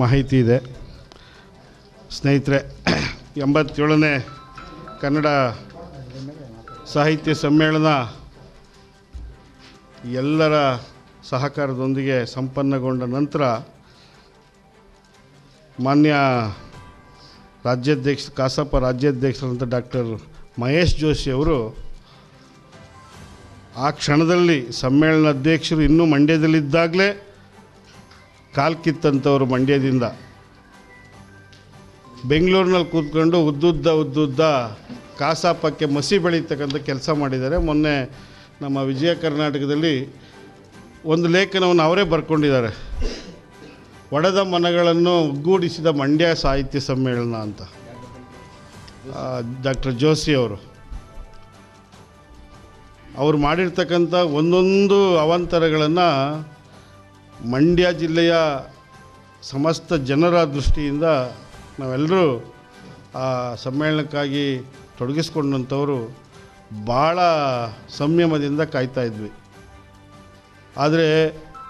ಮಾಹಿತಿ ಇದೆ. ಸ್ನೇಹಿತರೆ, ಎಂಬತ್ತೇಳನೇ ಕನ್ನಡ ಸಾಹಿತ್ಯ ಸಮ್ಮೇಳನ ಎಲ್ಲರ ಸಹಕಾರದೊಂದಿಗೆ ಸಂಪನ್ನಗೊಂಡ ನಂತರ ಮಾನ್ಯ ರಾಜ್ಯಾಧ್ಯಕ್ಷ ಕಾಸಪ್ಪ ರಾಜ್ಯಾಧ್ಯಕ್ಷರಂತ ಡಾಕ್ಟರ್ ಮಹೇಶ್ ಜೋಶಿ ಅವರು ಆ ಕ್ಷಣದಲ್ಲಿ ಸಮ್ಮೇಳನ ಅಧ್ಯಕ್ಷರು ಇನ್ನೂ ಮಂಡ್ಯದಲ್ಲಿದ್ದಾಗಲೇ ಕಾಲ್ ಕಿತ್ತಂಥವ್ರು ಮಂಡ್ಯದಿಂದ ಬೆಂಗಳೂರಿನಲ್ಲಿ ಕೂತ್ಕೊಂಡು ಉದ್ದುದ್ದ ಉದ್ದುದ್ದ ಕಾಸಾಪಕ್ಕೆ ಮಸಿ ಬೆಳೀತಕ್ಕಂಥ ಕೆಲಸ ಮಾಡಿದ್ದಾರೆ. ಮೊನ್ನೆ ನಮ್ಮ ವಿಜಯ ಕರ್ನಾಟಕದಲ್ಲಿ ಒಂದು ಲೇಖನವನ್ನು ಅವರೇ ಬರ್ಕೊಂಡಿದ್ದಾರೆ. ಒಡೆದ ಮನಗಳನ್ನು ಒಗ್ಗೂಡಿಸಿದ ಮಂಡ್ಯ ಸಾಹಿತ್ಯ ಸಮ್ಮೇಳನ ಅಂತ. ಡಾಕ್ಟರ್ ಜೋಶಿ ಅವರು. ಅವ್ರು ಮಾಡಿರ್ತಕ್ಕಂಥ ಒಂದೊಂದು ಅವಾಂತರಗಳನ್ನು ಮಂಡ್ಯ ಜಿಲ್ಲೆಯ ಸಮಸ್ತ ಜನರ ದೃಷ್ಟಿಯಿಂದ ನಾವೆಲ್ಲರೂ ಆ ಸಮ್ಮೇಳನಕ್ಕಾಗಿ ತೊಡಗಿಸ್ಕೊಂಡಂಥವರು ಭಾಳ ಸಂಯಮದಿಂದ ಕಾಯ್ತಾ ಇದ್ವಿ. ಆದರೆ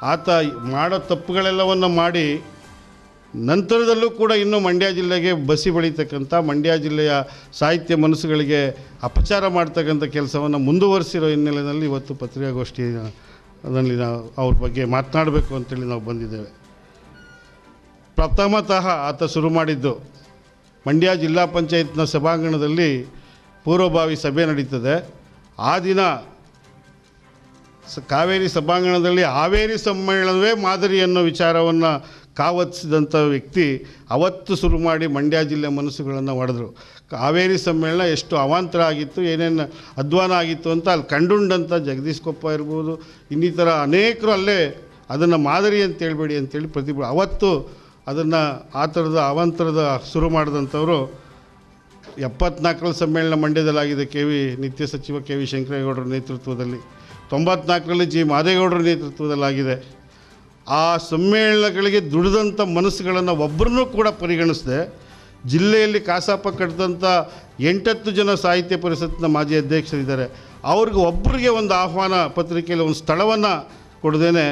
ಆತ ಮಾಡೋ ತಪ್ಪುಗಳೆಲ್ಲವನ್ನು ಮಾಡಿ ನಂತರದಲ್ಲೂ ಕೂಡ ಇನ್ನೂ ಮಂಡ್ಯ ಜಿಲ್ಲೆಗೆ ಬಸಿ ಬೆಳೀತಕ್ಕಂಥ, ಮಂಡ್ಯ ಜಿಲ್ಲೆಯ ಸಾಹಿತ್ಯ ಮನಸ್ಸುಗಳಿಗೆ ಅಪಚಾರ ಮಾಡ್ತಕ್ಕಂಥ ಕೆಲಸವನ್ನು ಮುಂದುವರಿಸಿರೋ ಹಿನ್ನೆಲೆಯಲ್ಲಿ ಇವತ್ತು ಪತ್ರಿಕಾಗೋಷ್ಠಿಯಲ್ಲಿ ನಾವು ಅವ್ರ ಬಗ್ಗೆ ಮಾತನಾಡಬೇಕು ಅಂತೇಳಿ ನಾವು ಬಂದಿದ್ದೇವೆ. ಪ್ರಥಮತಃ ಆತ ಶುರು ಮಾಡಿದ್ದು ಮಂಡ್ಯ ಜಿಲ್ಲಾ ಪಂಚಾಯತ್ನ ಸಭಾಂಗಣದಲ್ಲಿ ಪೂರ್ವಭಾವಿ ಸಭೆ ನಡೀತದೆ. ಆ ದಿನ ಕಾವೇರಿ ಸಭಾಂಗಣದಲ್ಲಿ ಹಾವೇರಿ ಸಮ್ಮೇಳನವೇ ಮಾದರಿ ಅನ್ನೋ ವಿಚಾರವನ್ನು ಕಾವತ್ತಿಸಿದಂಥ ವ್ಯಕ್ತಿ ಅವತ್ತು ಶುರು ಮಾಡಿ ಮಂಡ್ಯ ಜಿಲ್ಲೆ ಮನಸ್ಸುಗಳನ್ನು ಹೊಡೆದ್ರು ಕಾವೇರಿ ಸಮ್ಮೇಳನ ಎಷ್ಟು ಅವಾಂತರ ಆಗಿತ್ತು, ಏನೇನು ಅಧ್ವಾನ ಆಗಿತ್ತು ಅಂತ ಅಲ್ಲಿ ಕಂಡುಂಡಂಥ ಜಗದೀಶ್ ಕೊಪ್ಪ ಇರ್ಬೋದು, ಇನ್ನಿತರ ಅನೇಕರು ಅಲ್ಲೇ ಅದನ್ನು ಮಾದರಿ ಅಂತ ಹೇಳ್ಬೇಡಿ ಅಂತೇಳಿ ಪ್ರತಿಭ, ಅವತ್ತು ಅದನ್ನು ಆ ಥರದ ಅವಾಂತರದ ಶುರು ಮಾಡಿದಂಥವರು ಎಪ್ಪತ್ನಾಲ್ಕರ ಸಮ್ಮೇಳನ ಮಂಡ್ಯದಲ್ಲಾಗಿದೆ ಕೆ ವಿ ನಿತ್ಯ ಸಚಿವ ಕೆ ವಿ ಶಂಕರೇಗೌಡರ ನೇತೃತ್ವದಲ್ಲಿ, ತೊಂಬತ್ನಾಲ್ಕರಲ್ಲಿ ಜಿ ಮಾದೇಗೌಡರ ನೇತೃತ್ವದಲ್ಲಾಗಿದೆ. ಆ ಸಮ್ಮೇಳನಗಳಿಗೆ ದುಡಿದಂಥ ಮನಸ್ಸುಗಳನ್ನು ಒಬ್ಬರನ್ನೂ ಕೂಡ ಪರಿಗಣಿಸದೆ. ಜಿಲ್ಲೆಯಲ್ಲಿ ಕಾಸಾಪ ಕಟ್ಟಿದಂಥ ಎಂಟತ್ತು ಜನ ಸಾಹಿತ್ಯ ಪರಿಷತ್ತಿನ ಮಾಜಿ ಅಧ್ಯಕ್ಷರಿದ್ದಾರೆ. ಅವ್ರಿಗೆ ಒಬ್ಬರಿಗೆ ಒಂದು ಆಹ್ವಾನ ಪತ್ರಿಕೆಯಲ್ಲಿ ಒಂದು ಸ್ಥಳವನ್ನು ಕೊಡದೇನೆ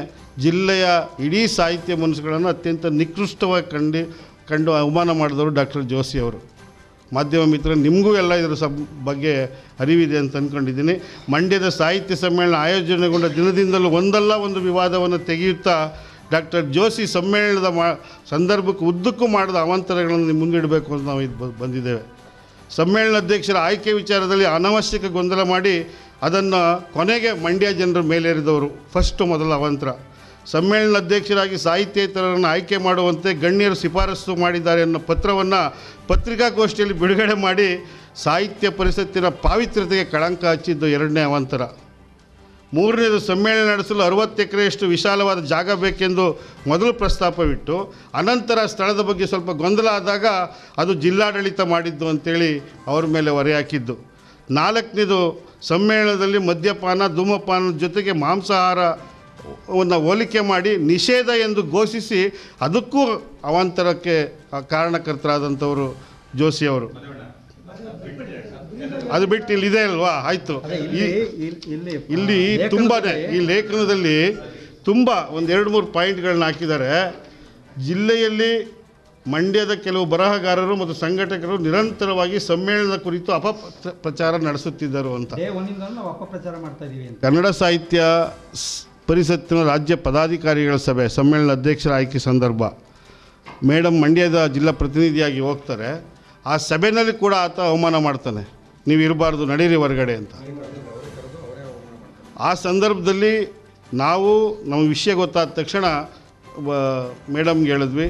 ಜಿಲ್ಲೆಯ ಇಡೀ ಸಾಹಿತ್ಯ ಮನಸ್ಸುಗಳನ್ನು ಅತ್ಯಂತ ನಿಕೃಷ್ಟವಾಗಿ ಕಂಡು ಕಂಡು ಅವಮಾನ ಮಾಡಿದವರು ಡಾಕ್ಟರ್ ಜೋಶಿ ಅವರು. ಮಾಧ್ಯಮ ಮಿತ್ರ ನಿಮಗೂ ಎಲ್ಲ ಇದರ ಸಬ್ ಬಗ್ಗೆ ಅರಿವಿದೆ ಅಂತ ಅಂದ್ಕೊಂಡಿದ್ದೀನಿ ಮಂಡ್ಯದ ಸಾಹಿತ್ಯ ಸಮ್ಮೇಳನ ಆಯೋಜನೆಗೊಂಡ ದಿನದಿಂದಲೂ ಒಂದಲ್ಲ ಒಂದು ವಿವಾದವನ್ನು ತೆಗೆಯುತ್ತಾ ಡಾಕ್ಟರ್ ಜೋಶಿ ಸಮ್ಮೇಳನದ ಮಾ ಸಂದರ್ಭಕ್ಕೆ ಉದ್ದಕ್ಕೂ ಮಾಡಿದ ಅವಾಂತರಗಳನ್ನು ಮುಂದಿಡಬೇಕು ಅಂತ ನಾವು ಇದು ಬಂದಿದ್ದೇವೆ. ಸಮ್ಮೇಳನ ಅಧ್ಯಕ್ಷರ ಆಯ್ಕೆ ವಿಚಾರದಲ್ಲಿ ಅನವಶ್ಯಕ ಗೊಂದಲ ಮಾಡಿ ಅದನ್ನು ಕೊನೆಗೆ ಮಂಡ್ಯ ಜನರ ಮೇಲೇರಿದವರು. ಫಸ್ಟು ಮೊದಲ ಅವಾಂತರ. ಸಮ್ಮೇಳನ ಅಧ್ಯಕ್ಷರಾಗಿ ಸಾಹಿತ್ಯೇತರರನ್ನು ಆಯ್ಕೆ ಮಾಡುವಂತೆ ಗಣ್ಯರು ಶಿಫಾರಸು ಮಾಡಿದ್ದಾರೆ ಅನ್ನೋ ಪತ್ರವನ್ನು ಪತ್ರಿಕಾಗೋಷ್ಠಿಯಲ್ಲಿ ಬಿಡುಗಡೆ ಮಾಡಿ ಸಾಹಿತ್ಯ ಪರಿಷತ್ತಿನ ಪಾವಿತ್ರ್ಯತೆಗೆ ಕಳಂಕ ಹಚ್ಚಿದ್ದು ಎರಡನೇ ಅವಾಂತರ. ಮೂರನೇದು ಸಮ್ಮೇಳನ ನಡೆಸಲು ಅರವತ್ತು ಎಕರೆಯಷ್ಟು ವಿಶಾಲವಾದ ಜಾಗ ಬೇಕೆಂದು ಮೊದಲು ಪ್ರಸ್ತಾಪವಿಟ್ಟು, ಅನಂತರ ಸ್ಥಳದ ಬಗ್ಗೆ ಸ್ವಲ್ಪ ಗೊಂದಲ ಆದಾಗ ಅದು ಜಿಲ್ಲಾಡಳಿತ ಮಾಡಿದ್ದು ಅಂತೇಳಿ ಅವ್ರ ಮೇಲೆ ಹೊರೆ ಹಾಕಿದ್ದು. ನಾಲ್ಕನೇದು ಸಮ್ಮೇಳನದಲ್ಲಿ ಮದ್ಯಪಾನ ಧೂಮಪಾನದ ಜೊತೆಗೆ ಮಾಂಸಾಹಾರವನ್ನು ಹೋಲಿಕೆ ಮಾಡಿ ನಿಷೇಧ ಎಂದು ಘೋಷಿಸಿ ಅದಕ್ಕೂ ಅವಾಂತರಕ್ಕೆ ಕಾರಣಕರ್ತರಾದಂಥವರು ಜೋಶಿ ಅವರು. ಅದು ಬಿಟ್ಟು ಇಲ್ಲಿ ಇದೆ ಅಲ್ವಾ? ಆಯಿತು. ಇಲ್ಲಿ ತುಂಬಾನೇ ತುಂಬಾ ಈ ಲೇಖನದಲ್ಲಿ ತುಂಬ ಒಂದು ಎರಡು ಮೂರು ಪಾಯಿಂಟ್ಗಳನ್ನ ಹಾಕಿದ್ದಾರೆ. ಜಿಲ್ಲೆಯಲ್ಲಿ ಮಂಡ್ಯದ ಕೆಲವು ಬರಹಗಾರರು ಮತ್ತು ಸಂಘಟಕರು ನಿರಂತರವಾಗಿ ಸಮ್ಮೇಳನದ ಕುರಿತು ಅಪಪ್ರಚಾರ ನಡೆಸುತ್ತಿದ್ದರು ಅಂತ. ಕನ್ನಡ ಸಾಹಿತ್ಯ ಪರಿಷತ್ತಿನ ರಾಜ್ಯ ಪದಾಧಿಕಾರಿಗಳ ಸಭೆ ಸಮ್ಮೇಳನ ಅಧ್ಯಕ್ಷರ ಆಯ್ಕೆ ಸಂದರ್ಭ. ಮೇಡಮ್ ಮಂಡ್ಯದ ಜಿಲ್ಲಾ ಪ್ರತಿನಿಧಿಯಾಗಿ ಹೋಗ್ತಾರೆ. ಆ ಸಭೆಯಲ್ಲಿ ಕೂಡ ಆತ ಅವಮಾನ ಮಾಡ್ತಾನೆ. ನೀವು ಇರಬಾರ್ದು ನಡೀರಿ ಹೊರಗಡೆ ಅಂತ. ಆ ಸಂದರ್ಭದಲ್ಲಿ ನಾವು ನಮ್ಮ ವಿಷಯ ಗೊತ್ತಾದ ತಕ್ಷಣ ಮೇಡಮ್ಗೆ ಹೇಳಿದ್ವಿ,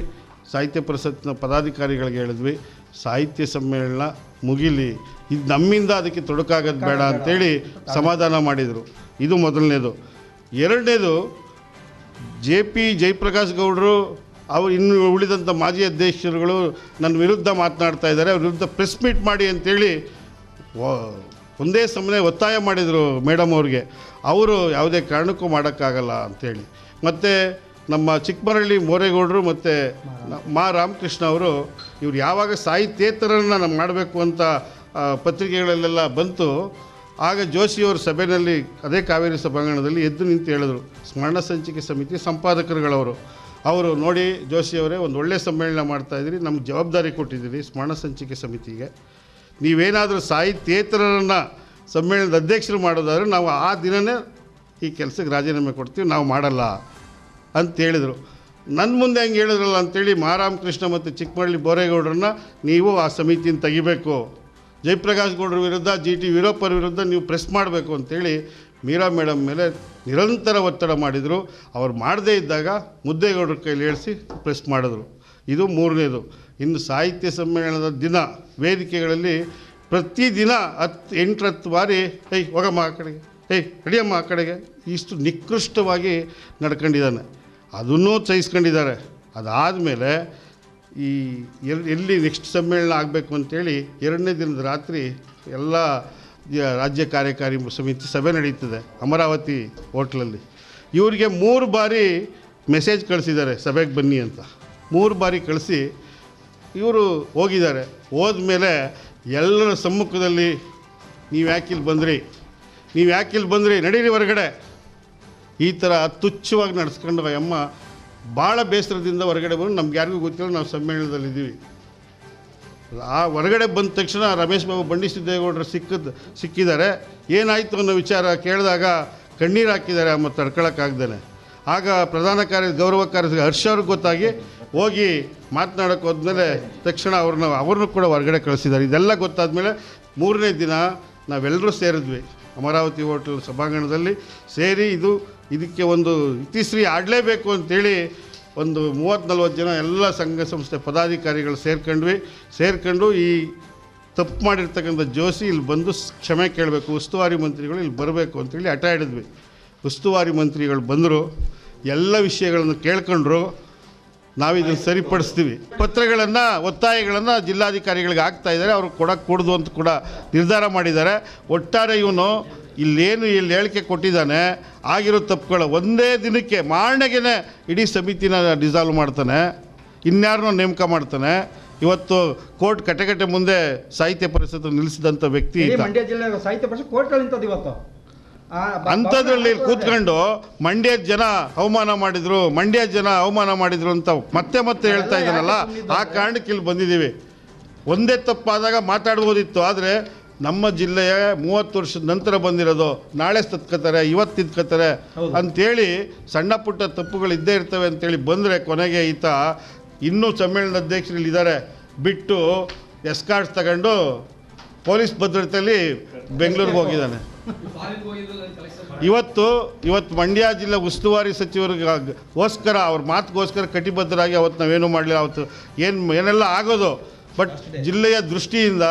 ಸಾಹಿತ್ಯ ಪರಿಷತ್ನ ಪದಾಧಿಕಾರಿಗಳಿಗೆ ಹೇಳಿದ್ವಿ, ಸಾಹಿತ್ಯ ಸಮ್ಮೇಳನ ಮುಗಿಲಿ, ಇದು ನಮ್ಮಿಂದ ಅದಕ್ಕೆ ತೊಡಕಾಗೋದು ಬೇಡ ಅಂತೇಳಿ ಸಮಾಧಾನ ಮಾಡಿದರು. ಇದು ಮೊದಲನೇದು. ಎರಡನೇದು, ಜೆ ಪಿ ಜಯಪ್ರಕಾಶ್ ಗೌಡರು, ಅವರು ಇನ್ನು ಉಳಿದಂಥ ಮಾಜಿ ಅಧ್ಯಕ್ಷರುಗಳು ನನ್ನ ವಿರುದ್ಧ ಮಾತನಾಡ್ತಾ ಇದ್ದಾರೆ, ಅವ್ರ ವಿರುದ್ಧ ಪ್ರೆಸ್ ಮೀಟ್ ಮಾಡಿ ಅಂತೇಳಿ ಒಂದೇ ಸಮನೆ ಒತ್ತಾಯ ಮಾಡಿದರು ಮೇಡಮ್ ಅವ್ರಿಗೆ. ಅವರು ಯಾವುದೇ ಕಾರಣಕ್ಕೂ ಮಾಡೋಕ್ಕಾಗಲ್ಲ ಅಂಥೇಳಿ ಮತ್ತು ನಮ್ಮ ಚಿಕ್ಕಮರಳ್ಳಿ ಮೋರೇಗೌಡರು ಮತ್ತು ಮಾ ರಾಮಕೃಷ್ಣ ಅವರು ಇವ್ರು ಯಾವಾಗ ಸಾಹಿತ್ಯೇತರನ್ನು ನಾವು ಮಾಡಬೇಕು ಅಂತ ಪತ್ರಿಕೆಗಳಲ್ಲೆಲ್ಲ ಬಂತು, ಆಗ ಜೋಶಿಯವರು ಸಭೆಯಲ್ಲಿ ಅದೇ ಕಾವೇರಿ ಸಭಾಂಗಣದಲ್ಲಿ ಎದ್ದು ನಿಂತು ಹೇಳಿದರು. ಸ್ಮರಣ ಸಂಚಿಕೆ ಸಮಿತಿ ಸಂಪಾದಕರುಗಳವರು. ಅವರು ನೋಡಿ ಜೋಶಿಯವರೇ ಒಂದು ಒಳ್ಳೆಯ ಸಮ್ಮೇಳನ ಮಾಡ್ತಾಯಿದ್ದೀರಿ ನಮ್ಗೆ ಜವಾಬ್ದಾರಿ ಕೊಟ್ಟಿದ್ದೀರಿ ಸ್ಮರಣ ಸಂಚಿಕೆ ಸಮಿತಿಗೆ. ನೀವೇನಾದರೂ ಸಾಹಿತ್ಯೇತರರನ್ನು ಸಮ್ಮೇಳನದ ಅಧ್ಯಕ್ಷರು ಮಾಡೋದಾದ್ರೆ ನಾವು ಆ ದಿನವೇ ಈ ಕೆಲಸಕ್ಕೆ ರಾಜೀನಾಮೆ ಕೊಡ್ತೀವಿ, ನಾವು ಮಾಡಲ್ಲ ಅಂತ ಹೇಳಿದರು. ನನ್ನ ಮುಂದೆ ಹಂಗೆ ಹೇಳಿದ್ರಲ್ಲ ಅಂತೇಳಿ ಮಹಾರಾಮಕೃಷ್ಣ ಮತ್ತು ಚಿಕ್ಕಮಳ್ಳಿ ಬೋರೇಗೌಡರನ್ನ ನೀವು ಆ ಸಮಿತಿನ ತೆಗಿಬೇಕು. ಜಯಪ್ರಕಾಶ್ ಗೌಡ್ರ ವಿರುದ್ಧ, ಜಿ ಟಿ ವೀರಪ್ಪರ ವಿರುದ್ಧ ನೀವು ಪ್ರೆಸ್ ಮಾಡಬೇಕು ಅಂತೇಳಿ ಮೀರಾ ಮೇಡಮ್ ಮೇಲೆ ನಿರಂತರ ಒತ್ತಡ ಮಾಡಿದರು. ಅವ್ರು ಮಾಡದೇ ಇದ್ದಾಗ ಮುದ್ದೇಗೌಡರ ಕೈಲಿ ಹೇಳಿಸಿ ಪ್ರೆಸ್ ಮಾಡಿದ್ರು. ಇದು ಮೂರನೇದು. ಇನ್ನು ಸಾಹಿತ್ಯ ಸಮ್ಮೇಳನದ ದಿನ ವೇದಿಕೆಗಳಲ್ಲಿ ಪ್ರತಿದಿನ ಹತ್ತು ಎಂಟತ್ತು ಬಾರಿ, ಏಯ್, ಹೋಗಮ್ಮ ಆ ಕಡೆಗೆ. ಏಯ್, ನಡಿಯಮ್ಮ ಆ ಕಡೆಗೆ. ಇಷ್ಟು ನಿಕೃಷ್ಟವಾಗಿ ನಡ್ಕೊಂಡಿದ್ದಾನೆ. ಅದನ್ನೂ ಸಹಿಸ್ಕೊಂಡಿದ್ದಾರೆ. ಅದಾದಮೇಲೆ ಈ ಎಲ್ಲಿ ಎಲ್ಲಿ ನೆಕ್ಸ್ಟ್ ಸಮ್ಮೇಳನ ಆಗಬೇಕು ಅಂತೇಳಿ ಎರಡನೇ ದಿನದ ರಾತ್ರಿ ಎಲ್ಲ ರಾಜ್ಯ ಕಾರ್ಯಕಾರಿ ಸಮಿತಿ ಸಭೆ ನಡೀತದೆ ಅಮರಾವತಿ ಹೋಟ್ಲಲ್ಲಿ. ಇವರಿಗೆ ಮೂರು ಬಾರಿ ಮೆಸೇಜ್ ಕಳಿಸಿದ್ದಾರೆ, ಸಭೆಗೆ ಬನ್ನಿ ಅಂತ. ಮೂರು ಬಾರಿ ಕಳಿಸಿ ಇವರು ಹೋಗಿದ್ದಾರೆ. ಹೋದ್ಮೇಲೆ ಎಲ್ಲರ ಸಮ್ಮುಖದಲ್ಲಿ ನೀವು ಯಾಕಿಲ್ಲಿ ಬಂದ್ರಿ? ನೀವು ಯಾಕಿಲ್ಲಿ ಬಂದ್ರಿ? ನಡೀರಿ ಹೊರಗಡೆ. ಈ ಥರ ತುಚ್ಛವಾಗಿ ನಡೆಸ್ಕೊಂಡು ಅಮ್ಮ ಭಾಳ ಬೇಸರದಿಂದ ಹೊರಗಡೆ ಬಂದು ನಮ್ಗೆ ಯಾರಿಗೂ ಗೊತ್ತಿಲ್ಲ, ನಾವು ಸಮ್ಮೇಳನದಲ್ಲಿದ್ದೀವಿ. ಆ ಹೊರಗಡೆ ಬಂದ ತಕ್ಷಣ ರಮೇಶ್ ಬಾಬು ಬಂಡಿ ಸಿದ್ದೇಗೌಡರು ಸಿಕ್ಕದ್, ಸಿಕ್ಕಿದ್ದಾರೆ. ಏನಾಯಿತು ಅನ್ನೋ ವಿಚಾರ ಕೇಳಿದಾಗ ಕಣ್ಣೀರು ಹಾಕಿದ್ದಾರೆ, ಅಮ್ಮ ತಡ್ಕೊಳಕ್ಕಾಗ್ದೇ ಆಗ ಪ್ರಧಾನ ಕಾರ್ಯ ಗೌರವ ಕಾರ್ಯ ಹರ್ಷ ಅವ್ರಿಗೆ ಗೊತ್ತಾಗಿ ಹೋಗಿ ಮಾತನಾಡೋಕೆ ಹೋದ್ಮೇಲೆ ತಕ್ಷಣ ಅವ್ರನ್ನ ಅವ್ರನ್ನೂ ಕೂಡ ಹೊರಗಡೆ ಕಳಿಸಿದ್ದಾರೆ. ಇದೆಲ್ಲ ಗೊತ್ತಾದಮೇಲೆ ಮೂರನೇ ದಿನ ನಾವೆಲ್ಲರೂ ಸೇರಿದ್ವಿ. ಅಮರಾವತಿ ಹೋಟೆಲ್ ಸಭಾಂಗಣದಲ್ಲಿ ಸೇರಿ ಇದು ಇದಕ್ಕೆ ಒಂದು ಇತಿಶ್ರೀ ಆಡಲೇಬೇಕು ಅಂತೇಳಿ ಒಂದು ಮೂವತ್ತು ನಲ್ವತ್ತು ಜನ ಎಲ್ಲ ಸಂಘ ಸಂಸ್ಥೆ ಪದಾಧಿಕಾರಿಗಳು ಸೇರ್ಕೊಂಡ್ವಿ. ಸೇರ್ಕೊಂಡು ಈ ತಪ್ಪು ಮಾಡಿರ್ತಕ್ಕಂಥ ಜೋಶಿ ಇಲ್ಲಿ ಬಂದು ಕ್ಷಮೆ ಕೇಳಬೇಕು. ಉಸ್ತುವಾರಿ ಮಂತ್ರಿಗಳು ಇಲ್ಲಿ ಬರಬೇಕು ಅಂತೇಳಿ ಹಠ ಹಿಡಿದ್ವಿ. ಉಸ್ತುವಾರಿ ಮಂತ್ರಿಗಳು ಬಂದರು. ಎಲ್ಲ ವಿಷಯಗಳನ್ನು ಕೇಳ್ಕೊಂಡ್ರು. ನಾವಿದನ್ನು ಸರಿಪಡಿಸ್ತೀವಿ. ಪತ್ರಗಳನ್ನು ಒತ್ತಾಯಗಳನ್ನು ಜಿಲ್ಲಾಧಿಕಾರಿಗಳಿಗೆ ಆಗ್ತಾ ಇದ್ದಾರೆ. ಅವ್ರಿಗೆ ಕೊಡಕ್ಕೆ ಕೊಡ್ದು ಅಂತ ಕೂಡ ನಿರ್ಧಾರ ಮಾಡಿದ್ದಾರೆ. ಒಟ್ಟಾರೆ ಇವನು ಇಲ್ಲೇನು ಇಲ್ಲಿ ಹೇಳಿಕೆ ಕೊಟ್ಟಿದ್ದಾನೆ ಆಗಿರೋ ತಪ್ಪುಗಳು ಒಂದೇ ದಿನಕ್ಕೆ ಮಾರಣೆಗೆ ಇಡೀ ಸಮಿತಿನ ಡಿಸಾಲ್ವ್ ಮಾಡ್ತಾನೆ ಇನ್ಯಾರನ್ನೂ ನೇಮಕ ಮಾಡ್ತಾನೆ. ಇವತ್ತು ಕೋರ್ಟ್ ಕಟಕಟೆ ಮುಂದೆ ಸಾಹಿತ್ಯ ಪರಿಷತ್ತು ನಿಲ್ಲಿಸಿದಂಥ ವ್ಯಕ್ತಿ ಇಡೀ ಮಂಡ್ಯ ಜಿಲ್ಲೆ ಸಾಹಿತ್ಯ ಪರಿಷತ್ ಕೋರ್ಟ್ಗಳು ನಿಂತದ್ದು ಇವತ್ತು. ಅಂಥದ್ರಲ್ಲಿ ಕೂತ್ಕೊಂಡು ಮಂಡ್ಯದ ಜನ ಅವಮಾನ ಮಾಡಿದ್ರು ಮಂಡ್ಯ ಜನ ಅವಮಾನ ಮಾಡಿದ್ರು ಅಂತ ಮತ್ತೆ ಮತ್ತೆ ಹೇಳ್ತಾ ಇದ್ದಾನಲ್ಲ ಆ ಕಾರಣಕ್ಕೆ ಇಲ್ಲಿ ಬಂದಿದ್ದೀವಿ. ಒಂದೇ ತಪ್ಪಾದಾಗ ಮಾತಾಡ್ಬೋದಿತ್ತು ಆದರೆ ನಮ್ಮ ಜಿಲ್ಲೆಯ ಮೂವತ್ತು ವರ್ಷದ ನಂತರ ಬಂದಿರೋದು ನಾಳೆ ತತ್ಕೋತಾರೆ ಇವತ್ತು ತಿದ್ಕೋತಾರೆ ಅಂಥೇಳಿ ಅಂತೇಳಿ ಸಣ್ಣ ಪುಟ್ಟ ತಪ್ಪುಗಳು ಇದ್ದೇ ಇರ್ತವೆ ಅಂತೇಳಿ ಬಂದರೆ ಕೊನೆಗೆ ಈತ ಇನ್ನೂ ಸಮ್ಮೇಳನ ಅಧ್ಯಕ್ಷರು ಇಲ್ಲಿದ್ದಾರೆ ಬಿಟ್ಟು ಎಸ್ಕಾರ್ಡ್ಸ್ ತಗೊಂಡು ಪೊಲೀಸ್ ಭದ್ರತೆಯಲ್ಲಿ ಬೆಂಗಳೂರಿಗೆ ಹೋಗಿದ್ದಾನೆ. ಇವತ್ತು ಇವತ್ತು ಮಂಡ್ಯ ಜಿಲ್ಲೆ ಉಸ್ತುವಾರಿ ಸಚಿವರಿಗೋಸ್ಕರ, ಅವ್ರ ಮಾತುಗೋಸ್ಕರ ಕಟಿಬದ್ಧರಾಗಿ ಅವತ್ತು ನಾವೇನು ಮಾಡಲಿಲ್ಲ, ಅವತ್ತು ಏನು, ಏನೆಲ್ಲ ಆಗೋದು. ಬಟ್ ಜಿಲ್ಲೆಯ ದೃಷ್ಟಿಯಿಂದ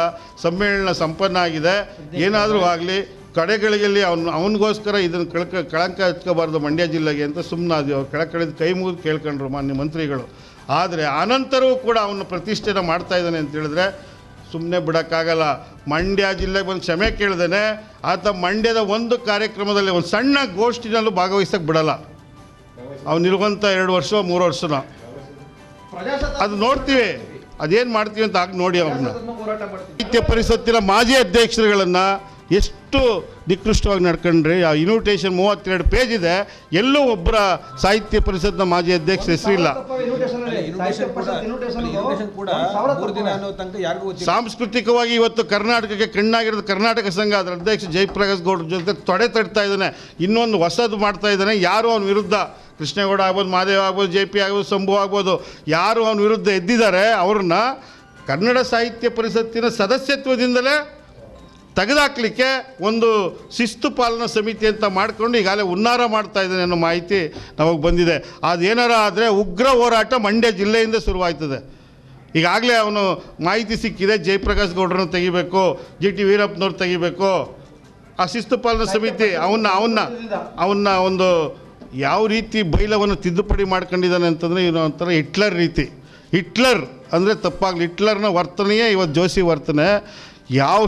ಸಮ್ಮೇಳನ ಸಂಪನ್ನ ಆಗಿದೆ. ಏನಾದರೂ ಆಗಲಿ ಕಡೆಗಳಿಗೆಲ್ಲಿ ಅವನು, ಅವನಿಗೋಸ್ಕರ ಇದನ್ನು ಕಳಕ, ಕಳಂಕ ಹಚ್ಕೋಬಾರ್ದು ಮಂಡ್ಯ ಜಿಲ್ಲೆಗೆ ಅಂತ ಸುಮ್ಮನಾದ್ವಿ ಅವ್ರು ಕೆಳಕಳಿದ ಕೈ ಮುಗಿದು ಕೇಳ್ಕೊಂಡ್ರು ಮಾನ್ಯ ಮಂತ್ರಿಗಳು. ಆದರೆ, ಅನಂತರವೂ ಕೂಡ ಅವನು ಪ್ರತಿಷ್ಠೆನ ಮಾಡ್ತಾ ಇದ್ದಾನೆ ಅಂತ ಹೇಳಿದ್ರೆ ಸುಮ್ಮನೆ ಬಿಡೋಕ್ಕಾಗಲ್ಲ. ಮಂಡ್ಯ ಜಿಲ್ಲೆಗೆ ಬಂದು ಕ್ಷಮೆ ಕೇಳ್ದೇನೆ ಆತ ಮಂಡ್ಯದ ಒಂದು ಕಾರ್ಯಕ್ರಮದಲ್ಲಿ ಒಂದು ಸಣ್ಣ ಗೋಷ್ಠಿನಲ್ಲೂ ಭಾಗವಹಿಸಕ್ಕೆ ಬಿಡಲ್ಲ. ಅವನಿರುವಂಥ ಎರಡು ವರ್ಷ ಮೂರು ವರ್ಷನ. ಅದು ನೋಡ್ತೀವಿ. ಅದೇನು ಮಾಡ್ತೀವಿ ಅಂತ ಆಗ ನೋಡಿ ಹೋರಾಟ ಸಾಹಿತ್ಯ ಪರಿಷತ್ತಿನ ಮಾಜಿ ಅಧ್ಯಕ್ಷರುಗಳನ್ನು ಎಷ್ಟು ನಿಕೃಷ್ಟವಾಗಿ ನಡ್ಕೊಂಡ್ರಿ? ಆ ಇನ್ವಿಟೇಷನ್ ಮೂವತ್ತೆರಡು ಪೇಜ್ ಇದೆ. ಎಲ್ಲೂ ಒಬ್ಬರ ಸಾಹಿತ್ಯ ಪರಿಷತ್ನ ಮಾಜಿ ಅಧ್ಯಕ್ಷ ಹೆಸರಿಲ್ಲ ಸಾಂಸ್ಕೃತಿಕವಾಗಿ ಇವತ್ತು ಕರ್ನಾಟಕಕ್ಕೆ ಕಣ್ಣಾಗಿರೋದು ಕರ್ನಾಟಕ ಸಂಘ ಅದರ ಅಧ್ಯಕ್ಷ ಜಯಪ್ರಕಾಶ್ ಗೌಡ್ರ ಜೊತೆ ತೊಡೆ ತಡ್ತಾ ಇದ್ದಾನೆ. ಇನ್ನೊಂದು ಹೊಸದು ಮಾಡ್ತಾ ಇದ್ದಾನೆ. ಯಾರು ಅವನ ವಿರುದ್ಧ? ಕೃಷ್ಣೇಗೌಡ ಆಗ್ಬೋದು ಮಹಾದೇವ ಆಗ್ಬೋದು ಜೆ ಪಿ ಆಗ್ಬೋದು ಶಂಭು ಆಗ್ಬೋದು ಯಾರು ಅವನ ವಿರುದ್ಧ ಎದ್ದಿದ್ದಾರೆ? ಅವ್ರನ್ನ ಕನ್ನಡ ಸಾಹಿತ್ಯ ಪರಿಷತ್ತಿನ ಸದಸ್ಯತ್ವದಿಂದಲೇ ತೆಗೆದಾಕ್ಲಿಕ್ಕೆ ಒಂದು ಶಿಸ್ತು ಪಾಲನಾ ಸಮಿತಿ ಅಂತ ಮಾಡಿಕೊಂಡು ಈಗಾಗಲೇ ಉನ್ನಾರ ಮಾಡ್ತಾ ಇದ್ದಾನೆ ಅನ್ನೋ ಮಾಹಿತಿ ನಮಗೆ ಬಂದಿದೆ. ಅದೇನಾರ ಆದರೆ ಉಗ್ರ ಹೋರಾಟ ಮಂಡ್ಯ ಜಿಲ್ಲೆಯಿಂದ ಶುರುವಾಯ್ತದೆ. ಈಗಾಗಲೇ ಅವನು ಮಾಹಿತಿ ಸಿಕ್ಕಿದೆ, ಜಯಪ್ರಕಾಶ್ ಗೌಡ್ರನ್ನ ತೆಗಿಬೇಕು, ಜಿ ಟಿ ವೀರಪ್ಪನವ್ರು ತೆಗಿಬೇಕು. ಆ ಶಿಸ್ತು ಪಾಲನಾ ಸಮಿತಿ ಅವನ್ನ ಅವನ್ನ ಅವನ್ನ ಒಂದು ಯಾವ ರೀತಿ ಬೈಲವನ್ನು ತಿದ್ದುಪಡಿ ಮಾಡ್ಕೊಂಡಿದ್ದಾನೆ ಅಂತಂದರೆ ಇವನು ಒಂಥರ ಹಿಟ್ಲರ್ ರೀತಿ. ಹಿಟ್ಲರ್ ಅಂದರೆ ತಪ್ಪಾಗಲಿ, ಹಿಟ್ಲರ್ನ ವರ್ತನೆಯೇ ಇವತ್ತು ಜೋಶಿ ವರ್ತನೆ. ಯಾವ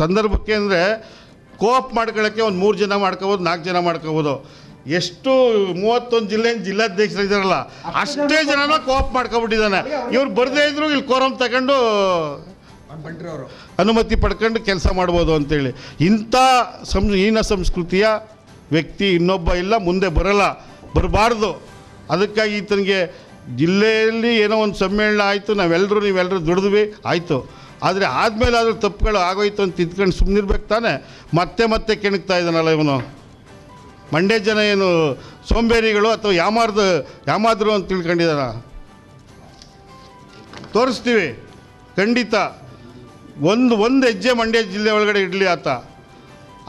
ಸಂದರ್ಭಕ್ಕೆ ಅಂದರೆ ಕೋಪ್ ಮಾಡ್ಕೊಳ್ಳೋಕ್ಕೆ ಒಂದು ಮೂರು ಜನ ಮಾಡ್ಕೋಬೋದು, ನಾಲ್ಕು ಜನ ಮಾಡ್ಕೋಬೋದು. ಎಷ್ಟು ಮೂವತ್ತೊಂದು ಜಿಲ್ಲೆ ಜಿಲ್ಲಾಧ್ಯಕ್ಷರು ಇದ್ದಾರಲ್ಲ ಅಷ್ಟೇ ಜನನ ಕೋಪ್ ಮಾಡ್ಕೊಬಿಟ್ಟಿದ್ದಾನೆ ಇವ್ರು ಬರದೇ ಇದ್ರು ಇಲ್ಲಿ ಕೋರಂ ತಗೊಂಡು ಅನುಮತಿ ಪಡ್ಕೊಂಡು ಕೆಲಸ ಮಾಡ್ಬೋದು ಅಂತೇಳಿ. ಇಂಥ ಸಂ, ಹೀನ ಸಂಸ್ಕೃತಿಯ ವ್ಯಕ್ತಿ ಇನ್ನೊಬ್ಬ ಇಲ್ಲ, ಮುಂದೆ ಬರಲ್ಲ, ಬರಬಾರ್ದು. ಅದಕ್ಕಾಗಿ ಈತನಿಗೆ ಜಿಲ್ಲೆಯಲ್ಲಿ ಏನೋ ಒಂದು ಸಮ್ಮೇಳನ ಆಯಿತು ನಾವೆಲ್ಲರೂ ನೀವೆಲ್ಲರೂ ದುಡಿದ್ವಿ, ಆಯಿತು. ಆದರೆ ಆದಮೇಲೆ ಆದರೂ ತಪ್ಪುಗಳು ಆಗೋಯ್ತು ಅಂತ ತಿದ್ಕೊಂಡು ಸುಮ್ಮನಿರ್ಬೇಕು ತಾನೆ. ಮತ್ತೆ ಮತ್ತೆ ಕೆಣಕ್ತಾ ಇದ್ದಾನಲ್ಲ ಇವನು. ಮಂಡ್ಯ ಜನ ಏನು ಸೋಂಬೇರಿಗಳು ಅಥವಾ ಯಾಮಾರ್ದು, ಯಾಮಾದ್ರು ಅಂತ ತಿಳ್ಕೊಂಡಿದ್ದಾನ ತೋರಿಸ್ತೀವಿ. ಖಂಡಿತ. ಒಂದು ಒಂದು ಹೆಜ್ಜೆ ಮಂಡ್ಯ ಜಿಲ್ಲೆ ಒಳಗಡೆ ಇಡಲಿ ಆತ.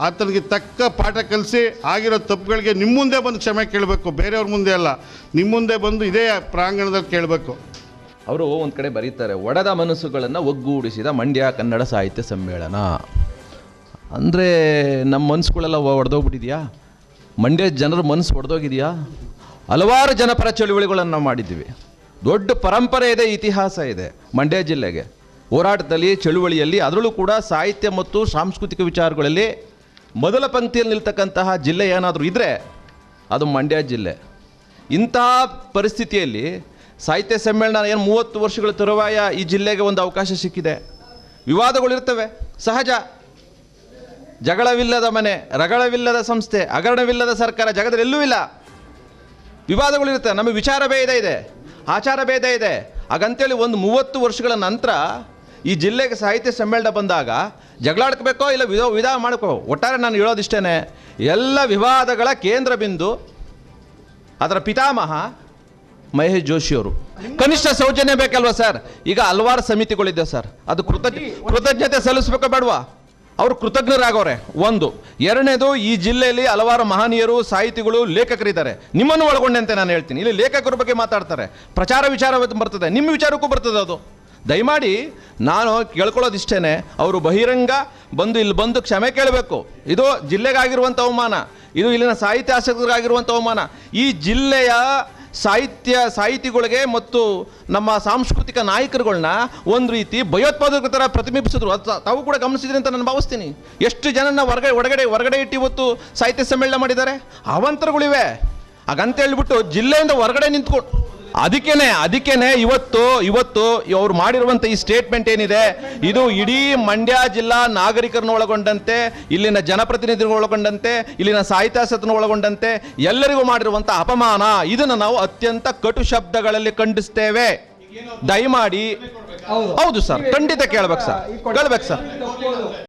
ಆತನಿಗೆ ತಕ್ಕ ಪಾಠ ಕಲಿಸಿ ಆಗಿರೋ ತಪ್ಪುಗಳಿಗೆ ನಿಮ್ಮ ಮುಂದೆ ಬಂದು ಕ್ಷಮೆ ಕೇಳಬೇಕು, ಬೇರೆಯವ್ರ ಮುಂದೆ ಅಲ್ಲ. ನಿಮ್ಮ ಮುಂದೆ ಬಂದು ಇದೇ ಪ್ರಾಂಗಣದಲ್ಲಿ ಕೇಳಬೇಕು. ಅವರು ಒಂದು ಕಡೆ ಬರೀತಾರೆ, ಒಡೆದ ಮನಸ್ಸುಗಳನ್ನು ಒಗ್ಗೂಡಿಸಿದ ಮಂಡ್ಯ ಕನ್ನಡ ಸಾಹಿತ್ಯ ಸಮ್ಮೇಳನ. ಅಂದರೆ ನಮ್ಮ ಮನಸ್ಸುಗಳೆಲ್ಲ ಒಡೆದೋಗ್ಬಿಟ್ಟಿದೆಯಾ? ಮಂಡ್ಯ ಜನರ ಮನಸ್ಸು ಒಡೆದೋಗಿದೆಯಾ? ಹಲವಾರು ಜನಪರ ಚಳುವಳಿಗಳನ್ನು ಮಾಡಿದ್ದೀವಿ ದೊಡ್ಡ ಪರಂಪರೆ ಇದೆ, ಇತಿಹಾಸ ಇದೆ ಮಂಡ್ಯ ಜಿಲ್ಲೆಗೆ. ಹೋರಾಟದಲ್ಲಿ, ಚಳುವಳಿಯಲ್ಲಿ, ಅದರಲ್ಲೂ ಕೂಡ ಸಾಹಿತ್ಯ ಮತ್ತು ಸಾಂಸ್ಕೃತಿಕ ವಿಚಾರಗಳಲ್ಲಿ ಮೊದಲ ಪಂಕ್ತಿಯಲ್ಲಿ ನಿಲ್ತಕ್ಕಂತಹ ಜಿಲ್ಲೆ ಏನಾದರೂ ಇದ್ದರೆ ಅದು ಮಂಡ್ಯ ಜಿಲ್ಲೆ. ಇಂತಹ ಪರಿಸ್ಥಿತಿಯಲ್ಲಿ ಸಾಹಿತ್ಯ ಸಮ್ಮೇಳನ ಏನು ಮೂವತ್ತು ವರ್ಷಗಳ ತರುವಾಯ ಈ ಜಿಲ್ಲೆಗೆ ಒಂದು ಅವಕಾಶ ಸಿಕ್ಕಿದೆ. ವಿವಾದಗಳಿರ್ತವೆ ಸಹಜ. ಜಗಳವಿಲ್ಲದ ಮನೆ, ರಗಳವಿಲ್ಲದ ಸಂಸ್ಥೆ, ಹಗರಣವಿಲ್ಲದ ಸರ್ಕಾರ, ಜಗದಲ್ಲಿ ಎಲ್ಲೂ ಇಲ್ಲ. ವಿವಾದಗಳಿರುತ್ತೆ ನಮಗೆ ವಿಚಾರ ಭೇದ ಇದೆ. ಆಚಾರ ಭೇದ ಇದೆ. ಹಾಗಂತೇಳಿ ಒಂದು ಮೂವತ್ತು ವರ್ಷಗಳ ನಂತರ ಈ ಜಿಲ್ಲೆಗೆ ಸಾಹಿತ್ಯ ಸಮ್ಮೇಳನ ಬಂದಾಗ ಜಗಳಾಡ್ಕೋಬೇಕೋ ಇಲ್ಲ ವಿಧ ವಿಧ ಮಾಡ್ಕೋ, ಒಟ್ಟಾರೆ ನಾನು ಹೇಳೋದಿಷ್ಟೇ ಎಲ್ಲ ವಿವಾದಗಳ ಕೇಂದ್ರ ಬಿಂದು ಅದರ ಪಿತಾಮಹ ಮಹೇಶ್ ಜೋಶಿಯವರು ಕನಿಷ್ಠ ಸೌಜನ್ಯ ಬೇಕಲ್ವಾ ಸರ್? ಈಗ ಹಲವಾರು ಸಮಿತಿಗಳಿದೆ ಸರ್. ಅದು ಕೃತಜ್ಞ ಕೃತಜ್ಞತೆ ಸಲ್ಲಿಸ್ಬೇಕೋ ಬೇಡವಾ? ಅವರು ಕೃತಜ್ಞರಾಗವ್ರೆ ಒಂದು. ಎರಡನೇದು ಈ ಜಿಲ್ಲೆಯಲ್ಲಿ ಹಲವಾರು ಮಹನೀಯರು ಸಾಹಿತಿಗಳು ಲೇಖಕರಿದ್ದಾರೆ. ನಿಮ್ಮನ್ನು ಒಳಗೊಂಡಂತೆ ನಾನು ಹೇಳ್ತೀನಿ. ಇಲ್ಲಿ ಲೇಖಕರ ಬಗ್ಗೆ ಮಾತಾಡ್ತಾರೆ. ಪ್ರಚಾರ ವಿಚಾರ ಬರ್ತದೆ. ನಿಮ್ಮ ವಿಚಾರಕ್ಕೂ ಬರ್ತದೆ ಅದು. ದಯಮಾಡಿ ನಾನು ಕೇಳ್ಕೊಳ್ಳೋದಿಷ್ಟೇ ಅವರು ಬಹಿರಂಗ ಬಂದು ಇಲ್ಲಿ ಬಂದು ಕ್ಷಮೆ ಕೇಳಬೇಕು. ಇದು ಜಿಲ್ಲೆಗಾಗಿರುವಂಥ ಅವಮಾನ. ಇದು ಇಲ್ಲಿನ ಸಾಹಿತ್ಯ ಆಸಕ್ತರಿಗಾಗಿರುವಂಥ ಅವಮಾನ. ಈ ಜಿಲ್ಲೆಯ ಸಾಹಿತ್ಯ, ಸಾಹಿತಿಗಳಿಗೆ ಮತ್ತು ನಮ್ಮ ಸಾಂಸ್ಕೃತಿಕ ನಾಯಕರುಗಳನ್ನ ಒಂದು ರೀತಿ ಭಯೋತ್ಪಾದಕರ ಥರ ಪ್ರತಿಬಿಂಬಿಸಿದ್ರು. ಅದು ತಾವು ಕೂಡ ಗಮನಿಸಿದ್ರಿ ಅಂತ ನಾನು ಭಾವಿಸ್ತೀನಿ. ಎಷ್ಟು ಜನನ ಹೊರಗಡೆ ಹೊರಗಡೆ ಹೊರಗಡೆ ಇಟ್ಟು ಇವತ್ತು ಸಾಹಿತ್ಯ ಸಮ್ಮೇಳನ ಮಾಡಿದ್ದಾರೆ? ಅವಂತರಗಳಿವೆ. ಹಾಗಂತ ಹೇಳ್ಬಿಟ್ಟು ಜಿಲ್ಲೆಯಿಂದ ಹೊರಗಡೆ ನಿಂತ್ಕೊಂಡು ಅದಕ್ಕೇನೆ ಅದಕ್ಕೇನೆ ಇವತ್ತು ಇವತ್ತು ಅವ್ರು ಮಾಡಿರುವಂಥ ಈ ಸ್ಟೇಟ್ಮೆಂಟ್ ಏನಿದೆ ಇದು ಇಡೀ ಮಂಡ್ಯ ಜಿಲ್ಲಾ ನಾಗರಿಕರನ್ನು ಒಳಗೊಂಡಂತೆ ಇಲ್ಲಿನ ಜನಪ್ರತಿನಿಧಿಗಳು ಒಳಗೊಂಡಂತೆ ಇಲ್ಲಿನ ಸಾಹಿತ್ಯಾಸತ್ನ ಒಳಗೊಂಡಂತೆ ಎಲ್ಲರಿಗೂ ಮಾಡಿರುವಂಥ ಅಪಮಾನ ಇದನ್ನು ನಾವು ಅತ್ಯಂತ ಕಟು ಶಬ್ದಗಳಲ್ಲಿ ಖಂಡಿಸ್ತೇವೆ ದಯಮಾಡಿ ಹೌದು. ಸರ್ ಖಂಡಿತ ಕೇಳ್ಬೇಕು ಸರ್ ಕೇಳ್ಬೇಕು ಸರ್.